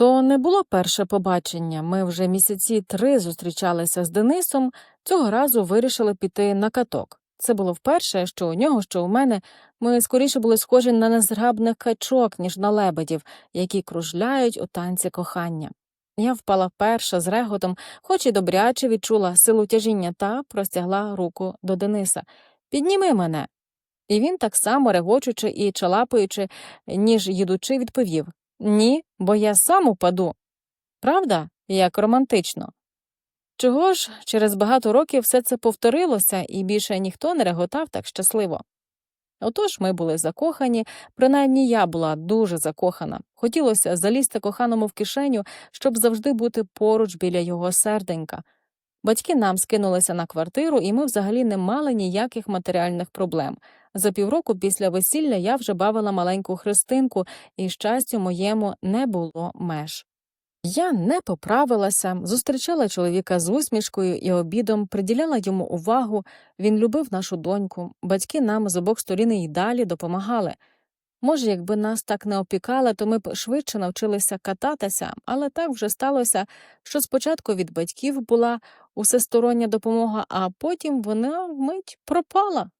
То не було перше побачення. Ми вже місяці три зустрічалися з Денисом. Цього разу вирішили піти на каток. Це було вперше, що у нього, що у мене, ми скоріше були схожі на незграбних качок, ніж на лебедів, які кружляють у танці кохання. Я впала перша з реготом, хоч і добряче відчула силу тяжіння та простягла руку до Дениса. Підніми мене. І він так само регочучи і чалапаючи, ніж їдучи, відповів Ні, бо я сам упаду. Правда, як романтично. Чого ж через багато років все це повторилося, і більше ніхто не реготав так щасливо. Отож ми були закохані, принаймні я була дуже закохана. Хотілося залізти коханому в кишеню, щоб завжди бути поруч біля його серденька. Батьки нам скинулися на квартиру, і ми взагалі не мали ніяких матеріальних проблем. За півроку після весілля я вже бавила маленьку христинку, і щастю моєму не було меж. Я не поправилася, зустрічала чоловіка з усмішкою і обідом, приділяла йому увагу. Він любив нашу доньку. Батьки нам з обох сторін і далі допомагали. Може, якби нас так не опікали, то ми б швидше навчилися кататися, але так вже сталося, що спочатку від батьків була усестороння допомога, а потім вона вмить пропала.